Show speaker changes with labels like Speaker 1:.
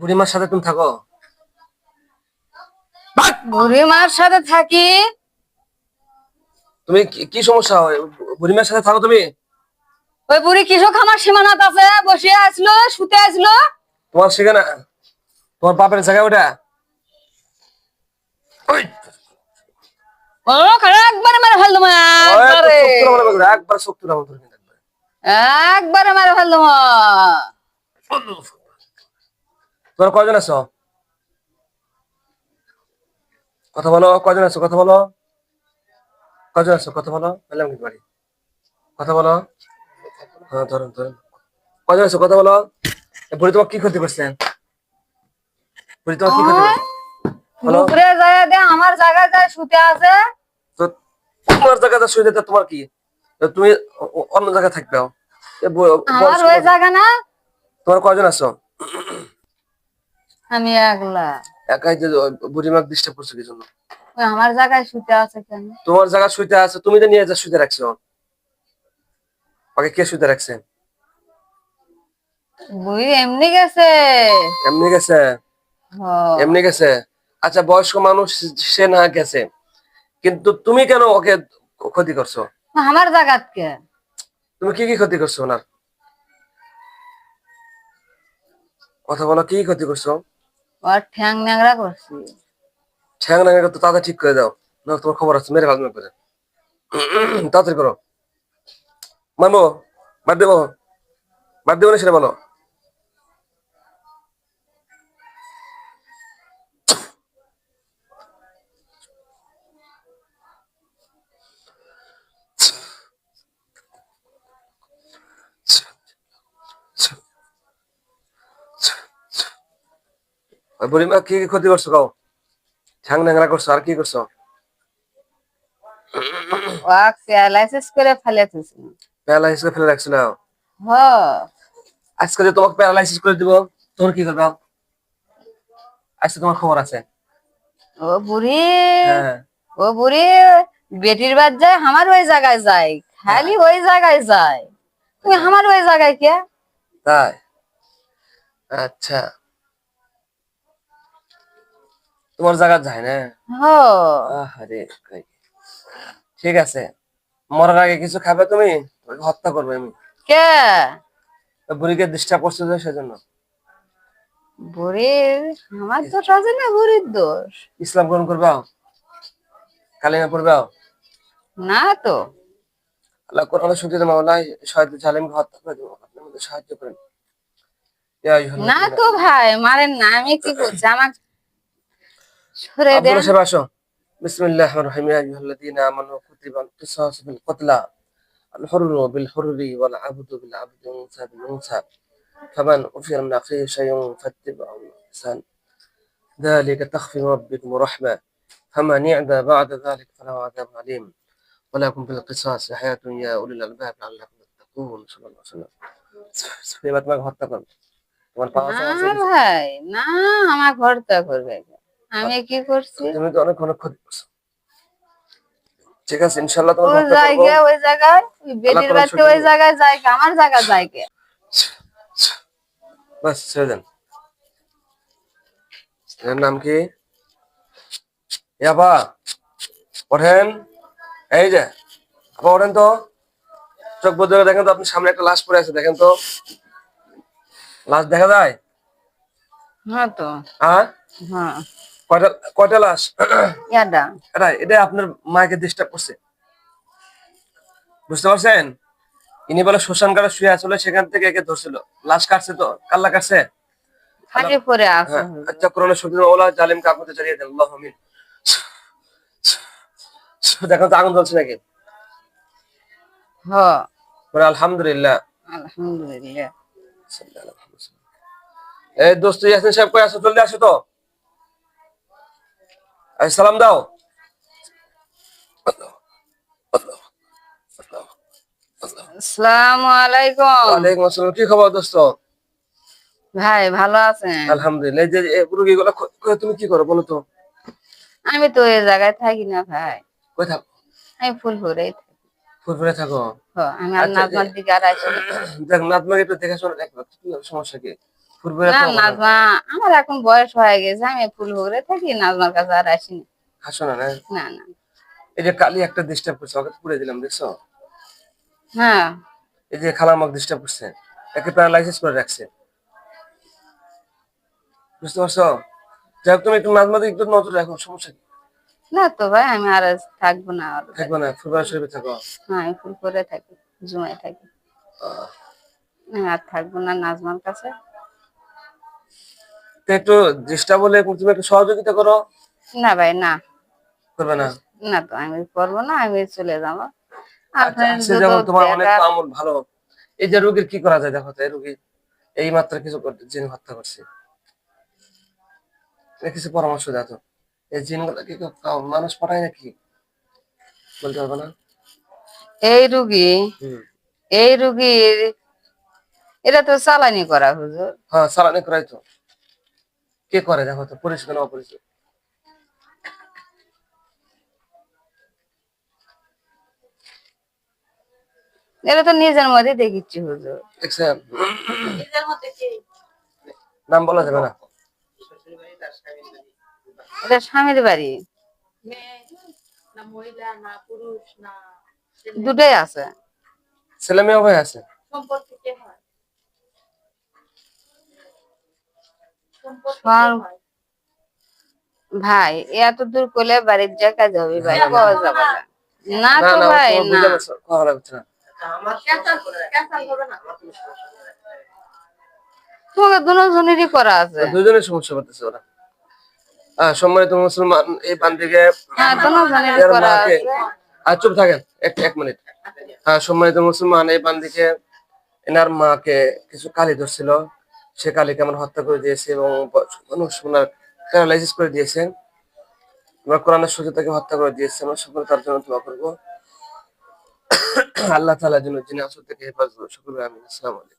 Speaker 1: বুড়িমার সাথে তুমি থাকো।
Speaker 2: বুড়িমার সাথে থাকি?
Speaker 1: তুমি কি- কি সমস্যা হয়? বুড়িমার সাথে থাকো তুমি?
Speaker 2: ওই বুড়ি কৃষক আমার সীমানাত আছে বসে আসলো শুতে আসলো।
Speaker 1: তোমার সেখানে তোমার বাপের জায়গা ওটা?
Speaker 2: একবারে মেরে ফেললাম একবারে।
Speaker 1: শক্তি একবার
Speaker 2: মেরে ফেললাম
Speaker 1: তোমরা কয়জন আছো? কথা বলো কয়জন আছো? কথা বলো। কয়জন আছো? কথা বলো। পেলাম কিন্তু বাড়ি? কথা বলো। হ্যাঁ ধরুন ধরুন কয়জন আছো? কথা বলো। বুড়ি তোমার কি ক্ষতি করছে? বুড়ি তোমার কি ক্ষতি
Speaker 2: দুপুরে যায় দে আমার জায়গায় যায় শুতে আছে।
Speaker 1: তো তোমার জায়গাটা শুয়ে তোমার কি? তুমি অ- অ- অন্য জায়গায় থাকবে।
Speaker 2: আমার ওই জায়গা না।
Speaker 1: তোমার কয়জন আছো?
Speaker 2: আমি একলা।
Speaker 1: একাই যে বুড়িমাক ডিস্টার্ব করছ কি জন্য
Speaker 2: ওই আমার জায়গায় শুতে আছে কেন?
Speaker 1: তোমার জায়গা শুইতে আছে তুমি তো নিয়ে যা শুইতে রাখছো। ওকে কে শুইতে রাখছে?
Speaker 2: বুড়ি এমনি গেছে।
Speaker 1: এমনি গেছে?
Speaker 2: হ।
Speaker 1: এমনি গেছে? আচ্ছা বয়স্ক মানুষ সে না গেছে। কিন্তু তুমি কেন ওকে ক্ষতি করছ?
Speaker 2: আমার জায়গাত কে?
Speaker 1: তুমি কি কি ক্ষতি করছ ওনার? কথা বলো কি কি ক্ষতি করছ?
Speaker 2: ওর ঠ্যাং ন্যাংরা করছি।
Speaker 1: ঠ্যাং ন্যাংরা তো তাড়াতাড়ি ঠিক করে দাও, না তোমার খবর আছে, মেরে ফেলবে করে তাড়াতাড়ি করো। মানবো বাদ দেবো বাদ দেবো না সেটা বলো ওই বুড়িমা কি কি ক্ষতি করছ কাও? ঠ্যাং ন্যাংরা করছ আর কি করছ?
Speaker 2: প্যারালাইসিস করে ফেলে
Speaker 1: প্যারালাইসিস ফেলে রাখছিল
Speaker 2: হ।
Speaker 1: আজকে যে তোমাকে প্যারালাইসিস করে দিব তোর কি করবে? আজকে তোমার খবর আছে।
Speaker 2: ও বুড়ি
Speaker 1: হ্যাঁ।
Speaker 2: ও বুড়ি বেটির বাদ যায় আমার ওই জায়গায় যায় খালি ওই জায়গায় যায়। তুমি আমার ওই জায়গায় কে?
Speaker 1: তাই? আচ্ছা। তোমার জায়গা যায় না? আরে ঠিক আছে। মরার আগে কিছু খাবে তুমি? হত্যা করবে আমি।
Speaker 2: কে?
Speaker 1: বুড়িকে ডিস্টার্ব করছ যে সেজন্য?
Speaker 2: বুড়ির আমার দোষ আছে না বুড়ির দোষ?
Speaker 1: ইসলাম গ্রহণ করবে? কালিমা পড়বে?
Speaker 2: না তো।
Speaker 1: আল্লাহ কোরআনে শুনতে মাওলা শয়তান জালিমকে হত্যা করে দেবো আপনি আমাদের সাহায্য করেন।
Speaker 2: না তো ভাই মারেন না আমি কি করছি? আমার
Speaker 1: بسم الله الرحمن الرحيم. يا أيها الذين آمنوا كتب القصاص بالقتلى الحر بالحر والعبد بالعبد হুররু বিল فمن أفر من أخيه شيء فاتبعوا الإحسان. ذلك تخفي ربكم رحمة. فمن يعدى بعد ذلك فله عذاب عليم ولكم بالقصاص القصاص حياة يا أولي الألباب لعلكم تتقون. صلى الله عليه وسلم. তোমার হত্যা نعم نعم পাওয়া
Speaker 2: نعم না আমার আমি কি করছি?
Speaker 1: তুমি তো অনেক অনেক ক্ষতি করছ। ঠিক আছে ইনশাল্লাহ তোমার
Speaker 2: ওই জায়গায় ওই জায়গায় ওই
Speaker 1: কোরআন
Speaker 2: বাড়িতে ওই জায়গায় কে? আমার জায়গা। কে
Speaker 1: বাস ছেড়ে দেন। এর নাম কি? ইয়াবা ওঠেন। এই যে আপা ওঠেন তো। চোখ করে দেখেন তো আপনি সামনে একটা লাশ পড়ে আছে দেখেন তো। লাশ দেখা যায়?
Speaker 2: হ্যাঁ তো।
Speaker 1: হ্যাঁ
Speaker 2: হ্যাঁ।
Speaker 1: কয়টা কয়টা লাশ? এটা এটা আপনার মাকে ডিস্টার্ব করছে। বুঝতে পারছেন? ইনি বলে শ্মশান ঘাটে শুয়ে আসলে সেখান থেকে একে ধরছিল। লাশ কাটছে তো কাল্লা কাটছে?
Speaker 2: পরে
Speaker 1: হ্যাঁ আচ্ছা দেন আল্লাহ আমিন। দেখো তো আগুন জ্বলছে নাকি? আলহামদুলিল্লাহ।
Speaker 2: আলহামদুলিল্লাহ।
Speaker 1: এই দোস্ত ইয়াসিন সাহেব কই আসো জলদি আসো তো। সালাম দাও।
Speaker 2: আলাইকুম।
Speaker 1: আসসালাম। কি খবর দোস্ত?
Speaker 2: ভাই ভালো আছেন?
Speaker 1: আলহামদুলিল্লাহ। এই যে রুগী তুমি কি করো বলো তো?
Speaker 2: আমি তো এই জায়গায় থাকি না ভাই।
Speaker 1: কই থাকো?
Speaker 2: আমি থাকি।
Speaker 1: ফুরফুরে থাকো?
Speaker 2: আমি আর
Speaker 1: আচ্ছা,
Speaker 2: নাজমার দিকে আর আসি।
Speaker 1: দেখ একটু দেখাশোনা রাখবে সমস্যা কি? পূর্বে
Speaker 2: না নাজমা আমার এখন বয়স হয়ে গেছে আমি ফুল ভোগরে থাকি নাজমার কাছে আর আসিনি
Speaker 1: হাসো না না এই যে কালি একটা ডিস্টার্ব করছে ওকে পুড়ে দিলাম দেখছ?
Speaker 2: হ্যাঁ।
Speaker 1: এই যে খালা আমাকে ডিস্টার্ব করছে একে প্যারালাইসিস করে রাখছে। বুঝতে পারছ? যাই হোক তুমি একটু মাঝে একটু নজর রাখো সমস্যা কি?
Speaker 2: না তো ভাই আমি আর থাকব না আর।
Speaker 1: থাকবে না ফুরবার শরীফে থাকো।
Speaker 2: হ্যাঁ আমি ফুল করে থাকি জুমায় থাকি। আর থাকব না নাজমার কাছে।
Speaker 1: তো একটু হলে তুমি একটু সহযোগিতা করো।
Speaker 2: না ভাই না।
Speaker 1: করবে না?
Speaker 2: না তো আমি করব না আমি চলে যাব।
Speaker 1: আচ্ছা, যেমন তোমার অনেক আমল ভালো। এই যে রোগীর কি করা যায় দেখো তো এই রোগী এই মাত্র কিছু জিন হত্যা করছে। কিছু পরামর্শ দাও তো। এই জিনগুলো কি মানুষ পাঠায় নাকি? বলতে পারবে না?
Speaker 2: এই রুগী এই রুগীর এটা তো চালানি করা হুজুর।
Speaker 1: হ্যাঁ সালানি করাই তো। কে করে দেখো তো পরিচিত না অপরিচিত?
Speaker 2: এটা তো নিজের মধ্যে দেখিচ্ছি হুজুর।
Speaker 1: নাম বলা যাবে না।
Speaker 2: এটা স্বামীর বাড়ি।
Speaker 3: না মহিলা না পুরুষ না
Speaker 2: দুটোই আছে।
Speaker 1: ছেলে মেয়ে আছে?
Speaker 3: সম্পর্কে হয় সম্পর্কে
Speaker 2: সব-
Speaker 3: কে হয়?
Speaker 2: ভাই এত দূর করলে বাড়ির যা কাজ হবে ভাই পাওয়া যাবে না। তো ভাই না। দুজনেরই করা আছে।
Speaker 1: দুজনের সমস্যা করতেছে ওরা। হ্যাঁ সম্মানিত মুসলমান এই
Speaker 2: হ্যাঁ আছে।
Speaker 1: আর চুপ থাকেন এক এক মিনিট। হ্যাঁ সম্মানিত মুসলমান এই বান্দিকে এনার মাকে কিছু কালি ধরছিল। সে আলী কেমন হত্যা করে দিয়েছে এবং ওনার প্যারালাইসিস করে দিয়েছেন। আমরা কোরআনের সুযোগ তাকে হত্যা করে দিয়েছে। আমরা সকলে তার জন্য দোয়া করব। আল্লাহ তালা জন্য জিনিস থেকে হেফাজত সকলে আমি আসসালাম আলাইকুম।